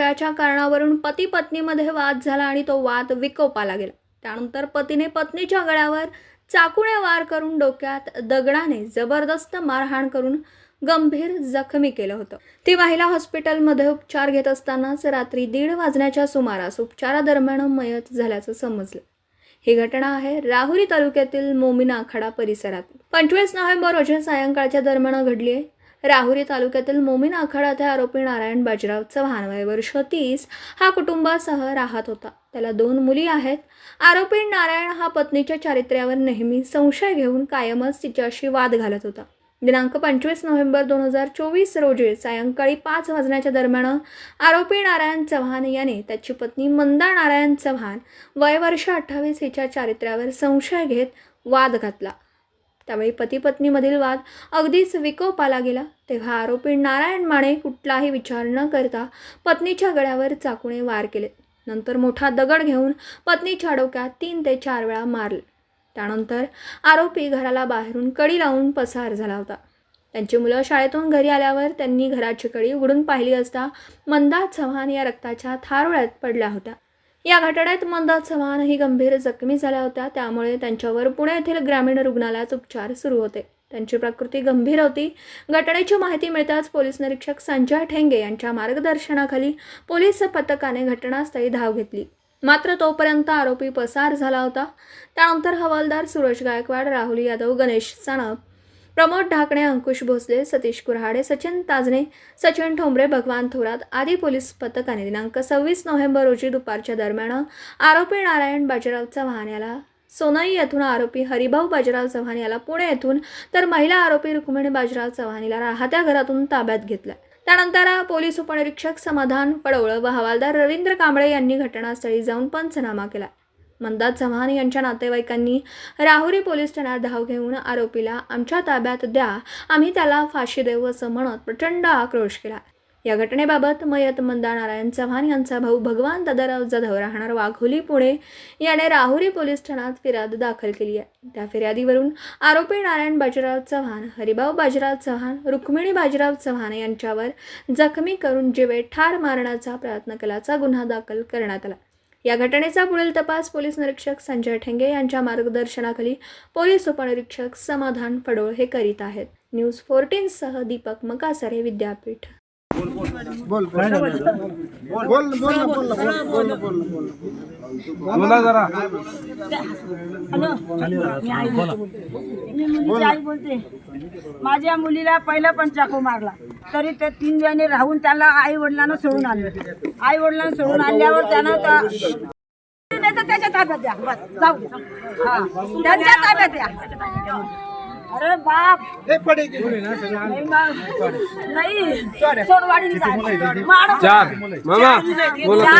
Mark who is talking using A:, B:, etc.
A: विषयाच्या कारणावरून पती पत्नीमध्ये वाद झाला आणि तो वाद विकोपाला गेला. त्यानंतर पतीने पत्नीच्या गळ्यावर चाकूने वार करून डोक्यात दगडाने जबरदस्त मारहाण करून गंभीर जखमी केलं होतं. ती महिला हॉस्पिटलमध्ये उपचार घेत असतानाच रात्री दीड वाजण्याच्या सुमारास उपचारादरम्यान मयत झाल्याचं समजलं. ही घटना आहे राहुरी तालुक्यातील मोमिना आखाडा परिसरात. पंचवीस नोव्हेंबर रोजी सायंकाळच्या दरम्यान घडली आहे. राहुरी तालुक्यातील मोमीन आखाडा आरोपी नारायण बाजीराव चव्हाण वय वर्ष तीस हा कुटुंबासह राहत होता. त्याला दोन मुली आहेत. आरोपी नारायण हा पत्नीच्या चारित्र्यावर नेहमी संशय घेऊन कायमच तिच्याशी वाद घालत होता. दिनांक पंचवीस नोव्हेंबर दोन हजार चोवीस रोजी सायंकाळी पाच वाजण्याच्या दरम्यान आरोपी नारायण चव्हाण याने त्याची पत्नी मंदा नारायण चव्हाण वय वर्ष अठ्ठावीस हिच्या चारित्र्यावर संशय घेत वाद घातला. त्यावेळी पतीपत्नीमधील वाद अगदीच विकोपाला गेला. तेव्हा आरोपी नारायण माने कुठलाही विचार न करता पत्नीच्या गळ्यावर चाकूने वार केले. नंतर मोठा दगड घेऊन पत्नीच्या डोक्यात तीन ते चार वेळा मारले. त्यानंतर आरोपी घराला बाहेरून कडी लावून पसार झाला होता. त्यांची मुलं शाळेतून घरी आल्यावर त्यांनी घराची कडी उघडून पाहिली असता मंदा चव्हाण या रक्ताच्या थारोळ्यात पडल्या होत्या. या घटनेत मंदा चव्हाण ही गंभीर जखमी झाल्या होत्या. त्यामुळे त्यांच्यावर पुणे येथील ग्रामीण रुग्णालयात उपचार सुरू होते. त्यांची प्रकृती गंभीर होती. घटनेची माहिती मिळताच पोलीस निरीक्षक संजय ठेंगे यांच्या मार्गदर्शनाखाली पोलीस पथकाने घटनास्थळी धाव घेतली. मात्र तोपर्यंत आरोपी पसार झाला होता. त्यानंतर हवालदार सुरज गायकवाड राहुल यादव गणेश सानप प्रमोद ढाकणे अंकुश भोसले सतीश कुऱ्हाडे सचिन ताजणे सचिन ठोंबरे भगवान थोरात आदी पोलीस पथकाने दिनांक सव्वीस नोव्हेंबर रोजी दुपारच्या दरम्यान आरोपी नारायण बाजीराव चव्हाण याला सोनई येथून आरोपी हरिभाऊ बाजीराव चव्हाण याला पुणे येथून तर महिला आरोपी रुक्मिणी बाजीराव चव्हाण याला राहत्या घरातून ताब्यात घेतलं त्यानंतर पोलीस उपनिरीक्षक समाधान पडवळ व हवालदार रवींद्र कांबळे यांनी घटनास्थळी जाऊन पंचनामा केला. मंदात चव्हाण यांच्या नातेवाईकांनी राहुरी पोलीस ठाण्यात धाव घेऊन आरोपीला आमच्या ताब्यात द्या आम्ही त्याला फाशी देऊ असं म्हणत प्रचंड आक्रोश केला. या घटनेबाबत मयत मंदा नारायण चव्हाण यांचा भाऊ भगवान दादाराव जाधव राहणार वाघोली पुणे याने राहुरी पोलीस ठाण्यात फिर्याद दाखल केली आहे. त्या फिर्यादीवरून आरोपी नारायण बाजीराव चव्हाण हरिभाऊ बाजीराव चव्हाण रुक्मिणी बाजीराव चव्हाण यांच्यावर जखमी करून जीवे ठार मारण्याचा प्रयत्न केल्याचा गुन्हा दाखल करण्यात आला. या घटनेचा पुढील तपास पोलीस निरीक्षक संजय ठेंगे यांच्या मार्गदर्शनाखाली पोलीस उपनिरीक्षक समाधान फडोळ हे करीत आहेत. न्यूज फोर्टीनसह दीपक मकासरे विद्यापीठ.
B: बोल बोल. बोल बोल बोल बोल ना बोल ना बोल बोल ना बोल ना बोल.
C: बोला जरा
D: मी आई बोलते. मी मुलीची आई बोलते. माझ्या मुलीला पहिला पण चाकू मारला. तरी ते तीन जणी राहून त्याला आई वडिलांना सोडून आणलं आई वडिलांना सोडून आणल्यावर त्यानं त्याच्या ताब्यात द्या. बस जाऊ द्या. हा. त्यांच्या ताब्यात द्या. अरे बाप. नाही सोनवाडी
C: चार मामा बोला